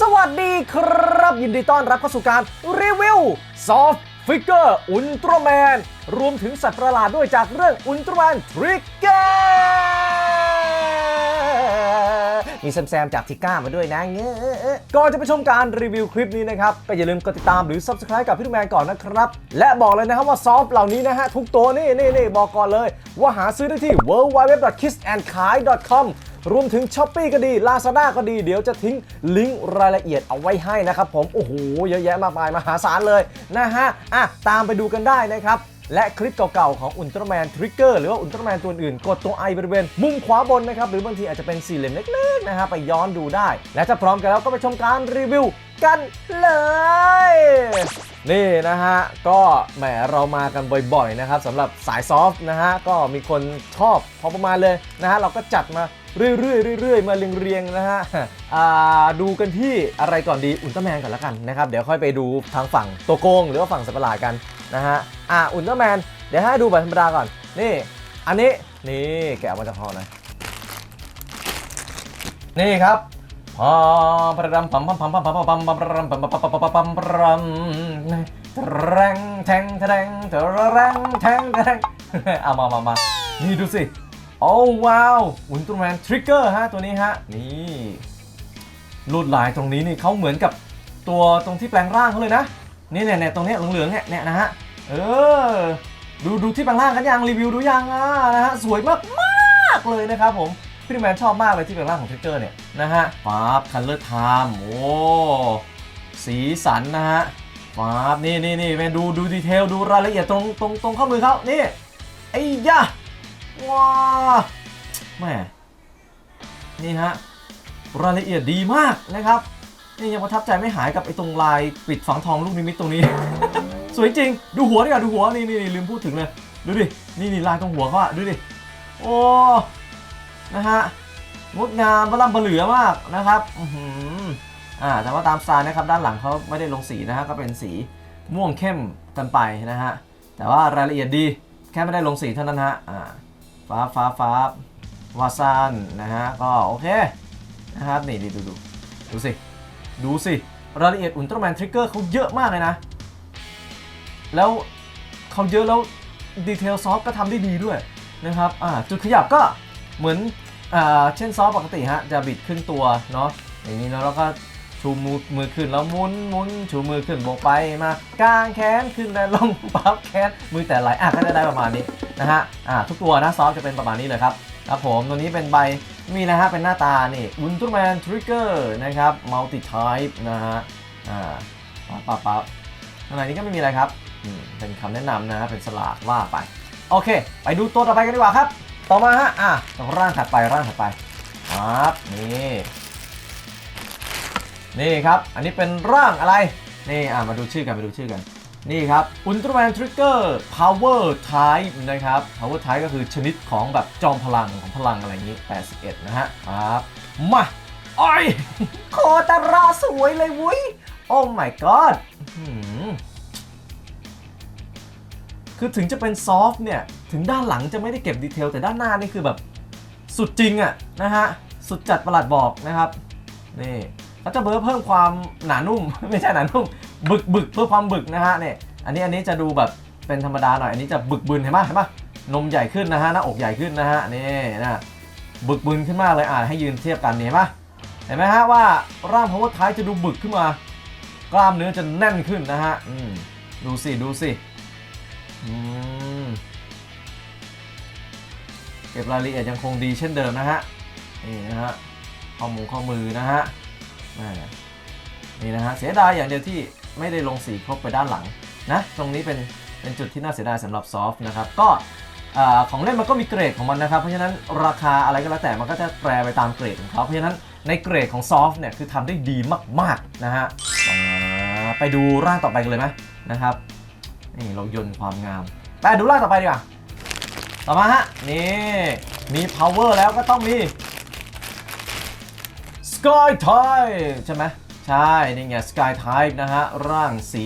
สวัสดีครับ ยินดีต้อนรับเข้าสู่การรีวิว Soft Figure Ultraman รวมถึงสัตว์ประหลาดด้วยจากเรื่อง Ultraman Trigger มีแซมๆจากทิก้ามาด้วยนะเงี้ยก่อนจะไปชมการรีวิวคลิปนี้นะครับ ก็อย่าลืมกดติดตามหรือ Subscribe กับพี่ทุกแมนก่อนนะครับ และบอกเลยนะครับว่าซอฟต์เหล่านี้นะฮะ ทุกตัวนี่นี่นี่บอกก่อนเลย ว่าหาซื้อได้ที่ www.kissandkai.com รวมถึง s h อ p e e ก็ดี Lazada ก็ดี เดี๋ยวจะทิ้งลิงก์รายละเอียดเอาไว้ให้นะครับผม โอ้โห เยอะแยะมากมายมหาศาลเลยนะฮะ อะ ตามไปดูกันได้นะครับและคลิปเก่าๆ ของอุลตร้าแมนทริกเกอร์หรือว่าอุลตร้าแมนตัวอื่น กดตัวไอบริเวณมุมขวาบนนะครับ หรือบางทีอาจจะเป็นสี่เหลี่ยมเล็กๆนะฮะไปย้อนดูได้ และถ้าพร้อมกันแล้วก็ไปชมการรีวิวกันเลย นี่นะฮะ ก็แหมเรามากันบ่อยๆนะครับสำหรับสายซอฟต์นะฮะ ก็มีคนชอบพอประมาณเลยนะฮะ เราก็จัดมา เรื่อยๆเรื่อยๆมาเรียงๆนะฮะดูกันที่อะไรก่อนดีอุลตร้าแมนก่อนละกันนะครับเดี๋ยวค่อยไปดูทางฝั่งตัวโกงหรือว่าฝั่งสัปหลาดกันนะฮะอ่าอุลตร้าแมนเดี๋ยวให้ดูแบบธรรมดาก่อนนี่อันนี้นี่แกะออกมาจากห่อน่อยนี่ครับพอมประดมพัมพัมพัมพัมพัมพัมพัมพัมพัมพัมพัมพัมพัมพัมพัมพัมแรงแทงแทงแทงแรงแทงแทงเอามามามานี่ดูสิ โอ้ว้าว อุลตร้าแมนทริกเกอร์ฮะ ตัวนี้ฮะ นี่ลวดลายตรงนี้นี่เขาเหมือนกับตัวตรงที่แปลงร่างเขาเลยนะ นี่เนี่ยเนี่ยตรงเนี้ยเหลืองๆเนี่ยเนี่ยนะฮะ เออ ดูดูที่แปลงร่างกันยังรีวิวดูยังอะนะฮะ สวยมากมากๆเลยนะครับผมพี่แมนชอบมากเลยที่เป็นร่างของทริกเกอร์เนี่ยนะฮะฟ้าคัลเลอร์ไทม์โอ้สีสันนะฮะฟ้าบนี่นี่นี่แมนดูดูดีเทลดูรายละเอียดตรงตรงตรงข้อมือเขานี่ไอ้ยะ ว้าแม่นี่ฮะรายละเอียดดีมากนะครับ นี่ยังประทับใจไม่หายกับไอ้ตรงลายปิดฝังทองลูกนิมิตตรงนี้ สวยจริง ดูหัวดีกว่าดูหัวนี่นี่ลืมพูดถึงเลย ดูดิ นี่นี่ลายตรงหัวเขาอะดูดิ โอ้ นะฮะ งดงามบลัมบเหลือมากนะครับ อืออ่า แต่ว่าตามสไตล์นะครับด้านหลังเขาไม่ได้ลงสีนะฮะ ก็เป็นสีม่วงเข้มกันไปนะฮะ แต่ว่ารายละเอียดดี แค่ไม่ได้ลงสีเท่านั้นฮะ อ่า ฟ้าฟ้าฟ้าวาซานนะฮะ ก็โอเค นะครับ นี่ดูดูดูดูสิ ดูสิ รายละเอียดอุลตร้าแมนทริกเกอร์เขาเยอะมากเลยนะ แล้วเขาเยอะแล้วดีเทลซอฟก็ทำได้ดีด้วยนะครับ อ่า จุดขยับก็เหมือน อ่า เช่นซอฟปกติฮะ จะบิดขึ้นตัวเนาะ อย่างนี้เนาะ แล้วก็ชูมือมือขึ้นแล้วมุนมุนชูมือขึ้นบกไปมากางแขนขึ้นและลงปั๊บแขนมือแต่ไหลอะก็จะได้ประมาณนี้ นะฮะอ่าทุกตัวนะซอฟจะเป็นประมาณนี้เลยครับครับผมตัวนี้เป็นใบมีนะฮะเป็นหน้าตานี่อุลตร้าแมนทริกเกอร์นะครับมัลติไทป์นะฮะอ่าปั๊บปั๊บปั๊บข้างในนี้ก็ไม่มีอะไรครับอืมเป็นคำแนะนำนะเป็นสลากว่าไป โอเค ไปดูตัวต่อไปกันดีกว่าครับ ต่อมาฮะอะตรงร่างถัดไปร่างถัดไปครับนี่นี่ครับ อันนี้เป็นร่างอะไร นี่อะมาดูชื่อกันมาดูชื่อกัน นี่ครับอุลตร้าแมนทริกเกอร์พาวเวอร์ไทป์นะครับพาวเวอร์ไทป์ก็คือชนิดของแบบจอมพลังของพลังอะไรอย่างนี้ 81 นะฮะครับมาอ้อยโคตรราสวยเลยวุ้ยโอ้ my god อื้อหือคือถึงจะเป็นซอฟต์เนี่ย ถึงด้านหลังจะไม่ได้เก็บดีเทล แต่ด้านหน้านี่คือแบบสุดจริงอะนะฮะ สุดจัดประหลัดบอกนะครับ นี่เขาจะเพิ่มเพิ่มความหนานุ่ม ไม่ใช่หนานุ่ม บึกบึกเพื่อความบึกนะฮะเนี่ยอันนี้อันนี้จะดูแบบเป็นธรรมดาหน่อย อันนี้จะบึกบึนเห็นไหมเห็นไหมนมใหญ่ขึ้นนะฮะหน้าอกใหญ่ขึ้นนะฮะนี่นะบึกบึนขึ้นมากเลยอ่าให้ยืนเทียบกันนี่เห็นไหมเห็นไหมฮะว่าร่างพาวเวอร์ท้ายจะดูบึกขึ้นมา กล้ามเนื้อจะแน่นขึ้นนะฮะอืมดูสิดูสิเก็บรายละเอียดยังคงดีเช่นเดิมนะฮะนี่นะฮะข้อมือข้อมือนะฮะนี่นะฮะเสียดายอย่างเดียวที่ ไม่ได้ลงสีครบไปด้านหลังนะตรงนี้เป็นเป็นจุดที่น่าเสียดายสำหรับซอฟนะครับก็ของเล่นมันก็มีเกรดของมันนะครับ เพราะฉะนั้นราคาอะไรก็แล้วแต่มันก็จะแปรไปตามเกรดของเขาเพราะฉะนั้นในเกรดของซอฟเนี่ยคือทำได้ดีมากๆนะฮะไปดูร่างต่อไปกันเลยไหมนะครับนี่เรายนต์ความงามไปดูร่างต่อไปดีกว่าต่อมาฮะนี่มี power แล้วก็ต้องมี sky type ใช่ไหม ใช่ นี่ไง sky type นะฮะ ร่างสี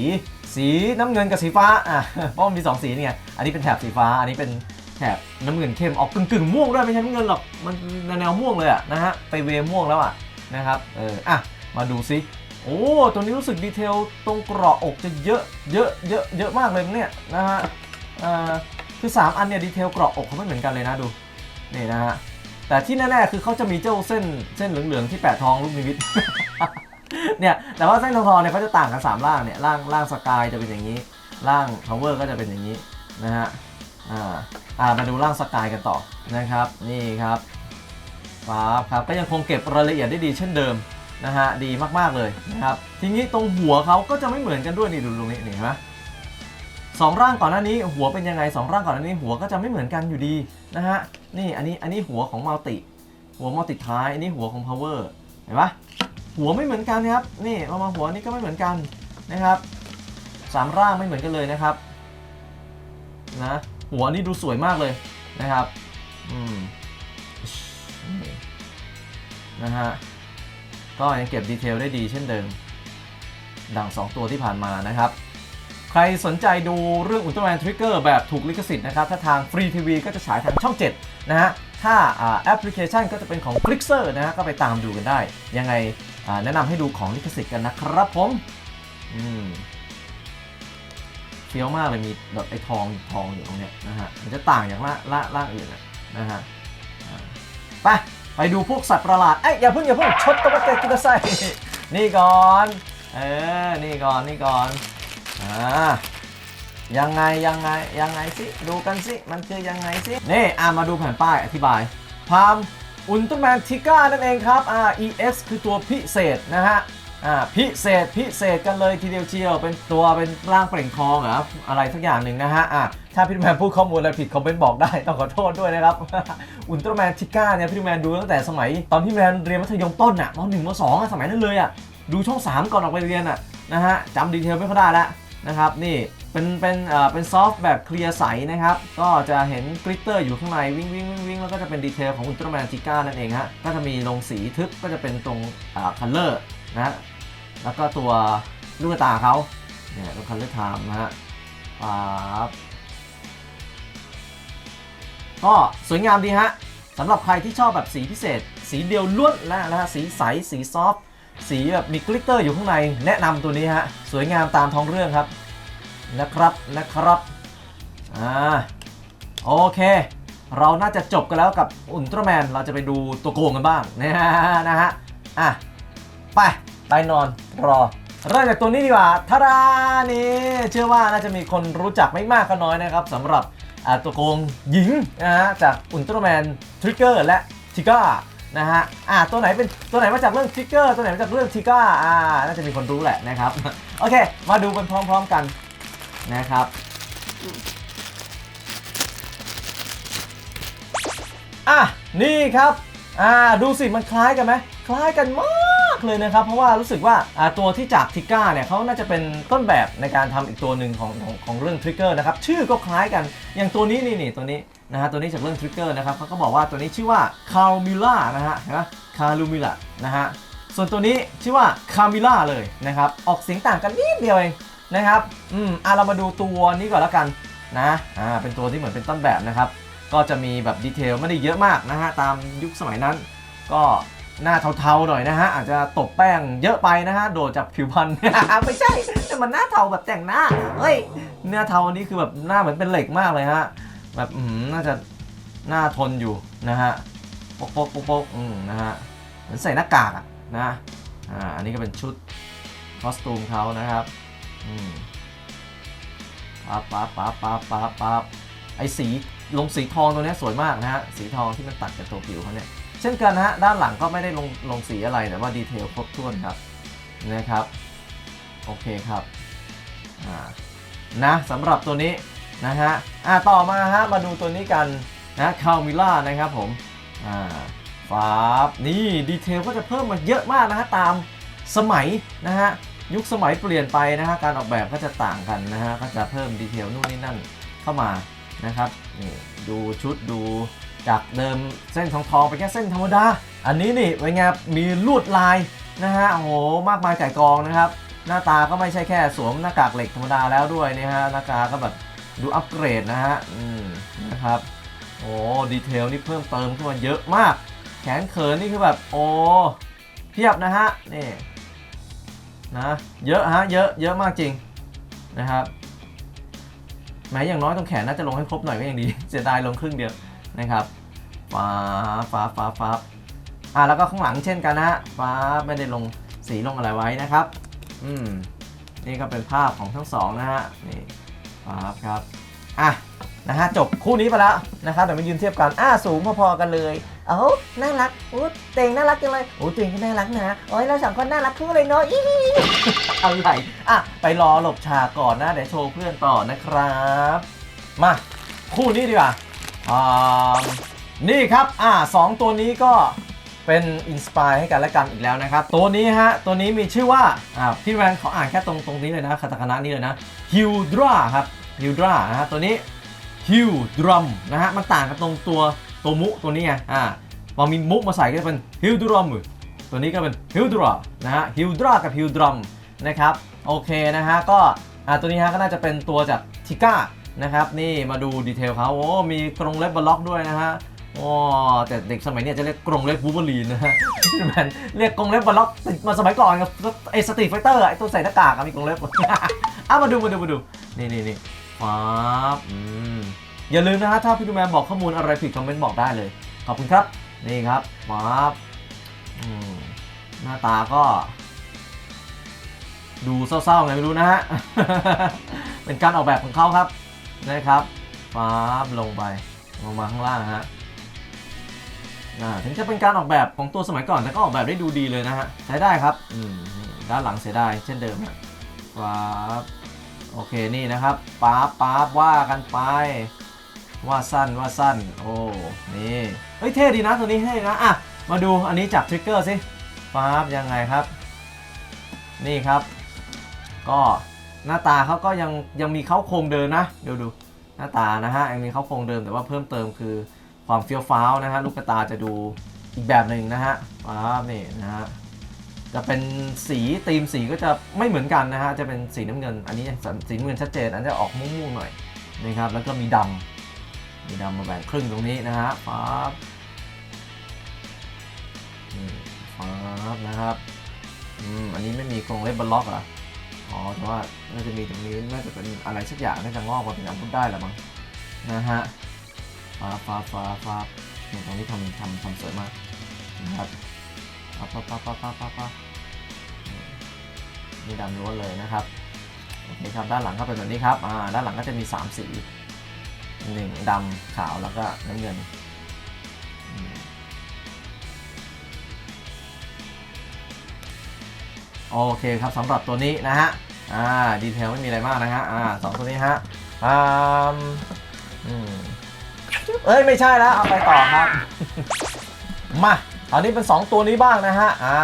สีน้ำเงินกับสีฟ้า อะ เพราะมันมี 2 สีนี่ไง อันนี้เป็นแถบสีฟ้า อันนี้เป็นแถบน้ำเงินเข้ม ออกกึ่งกึ่งๆม่วงด้วย ไม่ใช่น้ำเงินหรอก มันแนวม่วงเลยอะนะฮะ ไปเวม่วงแล้วอะนะครับ เออ อะ มาดูซิ โอ้ ตัวนี้รู้สึกดีเทลตรงกราะอกจะเยอะ เยอะ เยอะ เยอะมากเลยเนี่ยนะฮะอ่าคือ 3 อันเนี่ยดีเทลกราะอกเขาไม่เหมือนกันเลยนะดู นี่นะฮะ แต่ที่แน่ๆคือเขาจะมีเจ้าเส้น เส้นเหลืองๆที่แปะทองลูกนิมิต เนี่ยแต่ว่าเส้นทองเนี่ยเขาจะต่างกันสามล่างเนี่ยล่างล่างสกายจะเป็นอย่างนี้ล่าง power ก็จะเป็นอย่างนี้นะฮะอ่าอ่ามาดูล่างสกายกันต่อนะครับนี่ครับครับครับก็ยังคงเก็บรายละเอียดได้ดีเช่นเดิมนะฮะดีมากๆเลยนะครับทีนี้ตรงหัวเขาก็จะไม่เหมือนกันด้วยนี่ดูตรงนี้นี่เห็นไหมสองร่างก่อนหน้านี้หัวเป็นยังไงสองร่างก่อนหน้านี้หัวก็จะไม่เหมือนกันอยู่ดีนะฮะนี่อันนี้อันนี้หัวของมัลติหัวมัลติท้ายอันนี้หัวของ power เห็นปะ หัวไม่เหมือนกันนะครับนี่เรามาหัวนี้ก็ไม่เหมือนกันนะครับสามร่างไม่เหมือนกันเลยนะครับนะหัวนี่ดูสวยมากเลยนะครับอืมนะฮะก็ยังเก็บดีเทลได้ดีเช่นเดิม ดัง 2 ตัวที่ผ่านมานะครับ ใครสนใจดูเรื่องอุลตร้าแมนทริกเกอร์แบบถูกลิขสิทธิ์นะครับ ถ้าทางฟรีทีวีก็จะฉายทางช่อง 7 นะฮะ ถ้าแอปพลิเคชันก็จะเป็นของ f l i x e r นะฮะ ก็ไปตามดูกันได้ ยังไง แนะนำให้ดูของลิขสิทธิ์กันนะครับผมอืมเฟี้ยวมากเลยมีแบบไอ้ทองทองอยู่ตรงเนี้ยนะฮะมันจะต่างจากล่าล่าล่างอื่นนะฮะไปไปดูพวกสัตว์ประหลาดเอ้ยอย่าเพิ่งอย่าเพิ่งชดตะวันตะกินไซนี่ก่อนเออนี่ก่อนนี่ก่อนอ่ายังไงยังไงยังไงสิดูกันสิมันคือยังไงสินี่อ่ามาดูแผ่นป้ายอธิบายพาม อุลตร้าแมนทิก้านั่นเองครับอ่า EX คือตัวพิเศษนะฮะอ่าพิเศษพิเศษกันเลยทีเดียวเชียว เป็นตัวเป็นร่างเปล่งทองเหรออะไรสักอย่างหนึ่งนะฮะอ่าถ้าพี่แมนพูดข้อมูลอะไรผิดคอมเมนต์บอกได้ ต้องขอโทษด้วยนะครับ อุลตร้าแมนทิก้าเนี่ยพี่แมนดูตั้งแต่สมัย ตอนพี่แมนเรียนมัธยมต้นอะมหนึ่งมสองสมัยนั้นเลยอะดูช่อง 3 ก่อนออกไปเรียนอะนะฮะจำดีเทลไม่ค่อยได้แล้วนะครับนี่ เป็นเป็นเอ่อเป็นซอฟต์แบบเคลียร์ใสนะครับ ก็จะเห็นกริตเตอร์อยู่ข้างในวิ่งวิ่งวิ่งวิ่งแล้วก็จะเป็นดีเทลของอุลตร้าแมนทิก้านั่นเองฮะก็จะมีลงสีทึบก็จะเป็นตรงอ่าคัลเลอร์นะฮะแล้วก็ตัวลูกตาเขาเนี่ยตัวคันเลอร์ไทม์นะฮะปั๊บก็สวยงามดีฮะสำหรับใครที่ชอบแบบสีพิเศษ สีเดียวล้วนนะนะฮะสีใสสีซอฟต์สีแบบมีกลิตเตอร์อยู่ข้างในแนะนำตัวนี้ฮะสวยงามตามท้องเรื่องครับ นะครับนะครับอ่าโอเค เราน่าจะจบกันแล้วกับอุลตร้าแมนเราจะไปดูตัวโกงกันบ้างนะฮะนะฮะอะไปไปนอนรอเริ่มจากตัวนี้ดีกว่าทาดานี่เชื่อว่าน่าจะมีคนรู้จักไม่มากก็น้อยนะครับสำหรับตัวโกงหญิงนะฮะจากอุลตร้าแมนทริกเกอร์และทิก้านะฮะอ่าตัวไหนเป็นตัวไหนมาจากเรื่องทริกเกอร์ตัวไหนมาจากเรื่องทิก้าอ่าน่าจะมีคนรู้แหละนะครับ โอเค มาดูกันพร้อม ๆ กัน นะครับ อะ นี่ครับ อ่า ดูสิ มันคล้ายกันไหม คล้ายกันมากเลยนะครับ เพราะว่ารู้สึกว่าอ่าตัวที่จากทิก้าเนี่ยเขาน่าจะเป็นต้นแบบในการทำอีกตัวหนึ่งของของของเรื่องทริกเกอร์นะครับ ชื่อก็คล้ายกัน อย่างตัวนี้นี่นี่ตัวนี้นะฮะ ตัวนี้จากเรื่องทริกเกอร์นะครับเขาก็บอกว่าตัวนี้ชื่อว่าคาร์มิล่านะฮะนะคารูมิล่านะฮะ ส่วนตัวนี้ชื่อว่าคาร์มิล่าเลยนะครับ ออกเสียงต่างกันนิดเดียวเอง นะครับ อืมอะเรามาดูตัวนี้ก่อนแล้วกันนะ อ่า เป็นตัวที่เหมือนเป็นต้นแบบนะครับ ก็จะมีแบบดีเทลไม่ได้เยอะมากนะฮะ ตามยุคสมัยนั้น ก็หน้าเทาๆหน่อยนะฮะ อาจจะตบแป้งเยอะไปนะฮะ โดดจากผิวพรรณ ไม่ใช่ แต่มันหน้าเทาแบบแต่งหน้า เฮ้ยหน้าเทาอันนี้คือแบบหน้าเหมือนเป็นเหล็กมากเลยฮะ แบบอืมน่าจะหน้าทนอยู่นะฮะโป๊กปกโป๊กปกอืมนะฮะ เหมือนใส่หน้ากากอะนะ อ่า อันนี้ก็เป็นชุดคอสตูมเขานะครับ ปั๊บปั๊บปั๊บปั๊บปั๊บปั๊บไอสีลงสีทองตัวนี้สวยมากนะฮะ สีทองที่มันตัดกับตัวผิวเขาเนี่ย เช่นกันนะฮะ ด้านหลังก็ไม่ได้ลงลงสีอะไรแต่ว่าดีเทลครบถ้วนครับ นะครับ โอเคครับ อ่า นะสำหรับตัวนี้นะฮะ อ่าต่อมาฮะ มาดูตัวนี้กันนะคามิล่านะครับผม อ่าฟาบนี่ดีเทลก็จะเพิ่มมาเยอะมากนะฮะตามสมัยนะฮะ ยุคสมัยเปลี่ยนไปนะฮะการออกแบบก็จะต่างกันนะฮะก็จะเพิ่มดีเทลนู่นนี่นั่นเข้ามานะครับนี่ดูชุดดูจากเดิมเส้นทองทองไปแค่เส้นธรรมดา อันนี้นี่เป็นไงมีลวดลายนะฮะโอ้โหมากมายไก่กองนะครับ หน้าตาก็ไม่ใช่แค่สวมหน้ากากเหล็กธรรมดาแล้วด้วยนะฮะหน้ากากก็แบบดูอัปเกรดนะฮะอืมนะครับโอ้ดีเทลนี่เพิ่มเติมขึ้นมาเยอะมาก แขนเขินนี่คือแบบโอ้เพียบนะฮะนี่ นะเยอะฮะเยอะเยอะมากจริงนะครับแม้อย่างน้อยตรงแขนน่าจะลงให้ครบหน่อยก็ยังดีเสียดายลงครึ่งเดียวนะครับฟ้าฟ้าฟ้าฟ้าอะแล้วก็ข้างหลังเช่นกันนะฮะฟ้าไม่ได้ลงสีลงอะไรไว้นะครับ อืมนี่ก็เป็นภาพของทั้งสองนะฮะนี่ฟ้าครับอะนะฮะจบคู่นี้ไปแล้วนะครับเดี๋ยวมายืนเทียบกันอะสูงพอๆกันเลย เอ้น่ารักอู้เต่งน่ารักจังเลยโอ้เต่งก็น่ารักนะโอ้ยเราสองคนน่ารักคู่เลยเนาะอีอะไรอะไปรอหลบฉากก่อนนะเดี๋ยวโชว์เพื่อนต่อนะครับ มาคู่นี้ดีกว่าอ่านี่ครับอ่าสองตัวนี้ก็เป็นอินสปายให้กันและกันอีกแล้วนะครับ ตัวนี้ฮะ ตัวนี้มีชื่อว่าอ่าพี่แวนขออ่านแค่ตรงตรงนี้เลยนะคาตาคานะนี้เลยนะฮิวดราครับฮิวดรานะฮะตัวนี้ ฮิวดรัมนะฮะมันต่างกันตรงตัวตัวมุตัวนี้ไงอ่าพอมีมุมาใส่ก็จะเป็นฮิวดรัมตัวนี้ก็เป็นฮิวดรานะฮะฮิวดรากับฮิวดรัมนะครับโอเคนะฮะก็อ่าตัวนี้ฮะก็น่าจะเป็นตัวจากทิก้านะครับนี่มาดูดีเทลเขาโอ้มีกรงเล็บบล็อกด้วยนะฮะโอ้แต่เด็กสมัยนี้จะเรียกกรงเล็บวูเบอรีนนะฮะแมนเรียกกรงเล็บบล็อกติดมาสมัยก่อนกับไอสตรีทไฟเตอร์ไอตัวใส่หน้ากากมีกรงเล็บอะมาดูมาดูมาดูนี่นี่นี่ ฟ้าบอืมอย่าลืมนะฮะถ้าพี่ดูแมนบอกข้อมูลอะไรผิดคอมเมนต์บอกได้เลย ขอบคุณครับ นี่ครับฟ้าบอืมหน้าตาก็ ดูเศร้าๆไงไม่รู้นะฮะ เป็นการออกแบบของเขาครับนะครับฟ้าบลงไปลงมาข้างล่างฮะถึงจะเป็นการออกแบบของตัวสมัยก่อนแต่ก็ออกแบบได้ดูดีเลยนะฮะใช้ได้ครับด้านหลังเสียดายเช่นเดิมฮะฟ้าบ โอเคนี่นะครับป๊าป๊าว่ากันไป ว่าสั้นว่าสั้น โอ้ นี่เฮ้ยเท่ดีนะตัวนี้เท่ดีนะอะมาดูอันนี้จากทริกเกอร์สิป๊าบยังไงครับ นี่ครับ ก็หน้าตาเขาก็ยังยังมีเขาโครงเดิมนะเดี๋ยวดูหน้าตานะฮะยังมีเขาโครงเดิมแต่ว่าเพิ่มเติมคือความเฟี้ยวฟ้าวนะฮะลูกตาจะดูอีกแบบหนึ่งนะฮะว้าวนี่นะฮะ จะเป็นสีธีมสีก็จะไม่เหมือนกันนะฮะ จะเป็นสีน้ำเงิน อันนี้สีน้ำเงินชัดเจน อันนี้จะออกม่วงๆหน่อยนะครับ แล้วก็มีดำมีดำมาแบ่งครึ่งตรงนี้นะฮะฟ้าบนี่ฟ้านะครับอืมอันนี้ไม่มีกรงเล็บบล็อกเหรออ๋อ แต่ว่าน่าจะมีตรงนี้น่าจะเป็นอะไรสักอย่างน่าจะงอกมาเป็นอาวุธได้แหละมั้งนะฮะฟ้าฟ้าฟ้าฟ้าตรงนี้ทำทำทำสวยมากนะครับ ฟ้าฟ้าฟ้าฟ้าฟ้าฟ้านี่ดำล้วนเลยนะครับโอเคครับด้านหลังก็เป็นแบบนี้ครับอ่าด้านหลังก็จะมี 3 สีหนึ่งดำขาวแล้วก็น้ำเงินโอเคครับสำหรับตัวนี้นะฮะอ่าดีเทลไม่มีอะไรมากนะฮะอ่าสองตัวนี้ฮะอ่าอืมเอ้ย ไม่ใช่แล้ว เอาไปต่อครับ มา ตอนนี้เป็น 2 ตัวนี้บ้างนะฮะ อ่า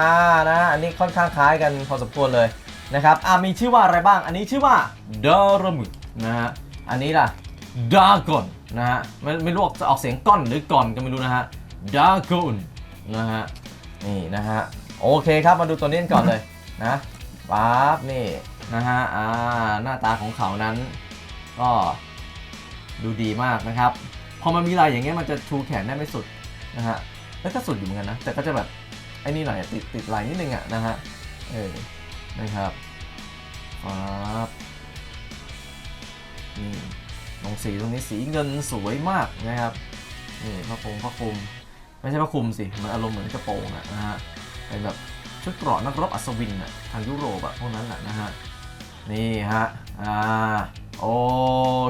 นะ อันนี้ค่อนข้างคล้ายกันพอสมควรเลยนะครับ อ่ามีชื่อว่าอะไรบ้าง อันนี้ชื่อว่าดารมุนะฮะ อันนี้ล่ะดากอนนะฮะ ไม่ไม่รู้จะออกเสียงก้อนหรือก่อนก็ไม่รู้นะฮะดากอนนะฮะ นี่นะฮะ โอเคครับ มาดูตัวนี้กันก่อนเลยนะปั๊บนี่นะฮะ อ่า หน้าตาของเขานั้น ก็ดูดีมากนะครับ พอมันมีลายอย่างเงี้ยมันจะชูแขนได้ไม่สุดนะฮะ แล้วก็สุดอยู่เหมือนกันนะ แต่ก็จะแบบไอ้นี่หน่อยติดติดลายนิดนึงอะนะฮะ เออ นะครับปั๊บนี่ลงสีตรงนี้สีเงินสวยมากนะครับนี่พระคงพระคลุม ไม่ใช่พระคลุมสิ มันอารมณ์เหมือนกระโปรงอะนะฮะ เป็นแบบชุดเกราะนักรบอัศวินอะทางยุโรปอะพวกนั้นแหละนะฮะ นี่ฮะ อ่า โอ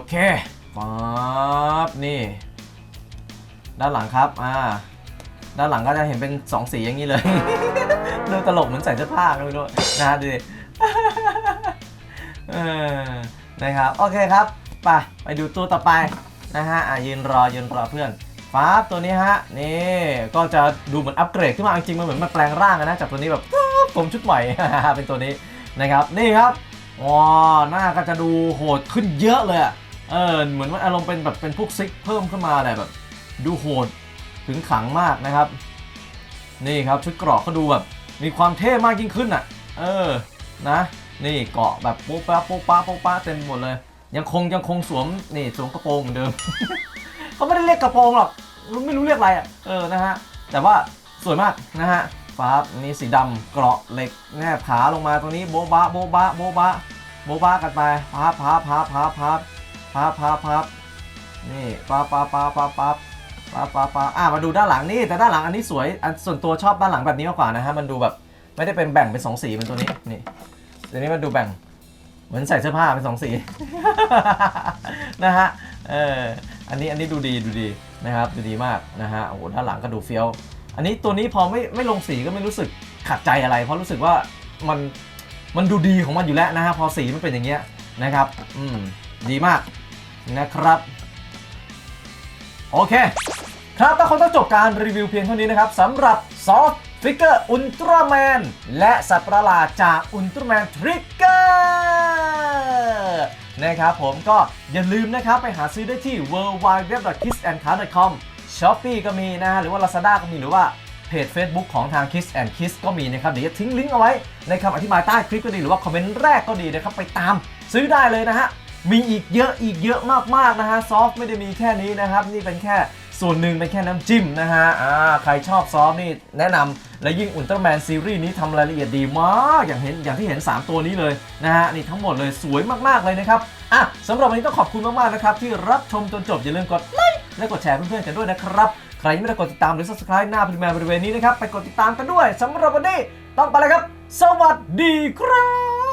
เคปั๊บนี่ ด้านหลังครับ อ่า ด้านหลังก็จะเห็นเป็น2สีอย่างนี้เลย ดูตลกเหมือนใส่เสื้อผ้าก็ไม่รู้นะฮะดูดิเออนะครับ โอเคครับไปไปดูตัวต่อไปนะฮะอะยืนรอยืนรอเพื่อนฟ้าตัวนี้ฮะนี่ก็จะดูเหมือนอัปเกรดขึ้นมาจริงมันเหมือนมาแปลงร่างอะนะจากตัวนี้แบบผมชุดใหม่ เป็นตัวนี้นะครับนี่ครับว้าหน้าก็จะดูโหดขึ้นเยอะเลยเออเหมือนว่าอารมณ์เป็นแบบเป็นพวกซิกเพิ่มขึ้นมาแหละแบบ ดูโหด ถึงขังมากนะครับ นี่ครับชุดเกราะก็ดูแบบมีความเท่มากยิ่งขึ้นอะ เออนะ นี่เกาะแบบโป๊ะป๊ะโป๊ะป๊ะโป๊ะป๊ะเต็มหมดเลย ยังคงยังคงสวมนี่สวมกระโปรงเหมือนเดิมเขาไม่ได้เรียกกระโปรงหรอกไม่รู้เรียกอะไรอะเออนะฮะแต่ว่าสวยมากนะฮะฟ้านี่สีดำเกราะเหล็กแนบขาลงมาตรงนี้โบบะโบบะโบบะโบบะกันไปพับพับพับพับพับพับพับพับนี่ปับปับปับปับ ปับปับปับปับอะมาดูด้านหลังนี่แต่ด้านหลังอันนี้สวยอันส่วนตัวชอบด้านหลังแบบนี้มากกว่านะฮะมันดูแบบไม่ได้เป็นแบ่งเป็นสองสีเป็นตัวนี้นี่ตัวนี้มันดูแบ่งเหมือนใส่เสื้อผ้าเป็นสองสีนะฮะเอออันนี้อันนี้ดูดีดูดีนะครับดูดีมากนะฮะโอ้โหด้านหลังก็ดูเฟี้ยว อันนี้ตัวนี้พอไม่ไม่ลงสีก็ไม่รู้สึกขัดใจอะไร เพราะรู้สึกว่ามันมันดูดีของมันอยู่แล้วนะฮะพอสีมันเป็นอย่างเงี้ยนะครับอืมดีมากนะครับ โอเค ครับก็คงต้องจบการรีวิวเพียงเท่านี้นะครับสำหรับซอฟต์ฟิกเกอร์อุลตร้าแมนและสัตว์ประหลาดจากอุลตร้าแมนทริกเกอร์นะครับผมก็อย่าลืมนะครับ ไปหาซื้อได้ที่ w w w k i s s a n d c a r c o m Shopee ก็มีนะฮะหรือว่า Lazada ก็มีหรือว่าเพจ Facebook ของทาง Kiss and Kiss ก็มีนะครับ เดี๋ยวจะทิ้งลิงก์เอาไว้ในคำอธิบายใต้คลิปก็ดีหรือว่าคอมเมนต์แรกก็ดีนะครับ ไปตามซื้อได้เลยนะฮะ มีอีกเยอะอีกเยอะมากๆนะฮะซอฟต์ไม่ได้มีแค่นี้นะครับ นี่เป็นแค่ ส่วนหนึ่งเป็นแค่น้ำจิ้มนะฮะอ่าใครชอบซอฟนี่แนะนำและยิ่งอุลตร้าแมนซีรีส์นี้ทำรายละเอียดดีมากอย่างเห็นอย่างที่เห็น 3 ตัวนี้เลยนะฮะนี่ทั้งหมดเลยสวยมากๆเลยนะครับอะสำหรับวันนี้ต้องขอบคุณมากๆนะครับที่รับชมจนจบอย่าลืมกดไลค์และกดแชร์เพื่อนๆกันด้วยนะครับใครยังไม่ได้กดติดตามหรือ subscribe หน้าพิมพ์บริเวณนี้นะครับไปกดติดตามกันด้วยสำหรับวันนี้ต้องไปแล้วครับ สวัสดีครับ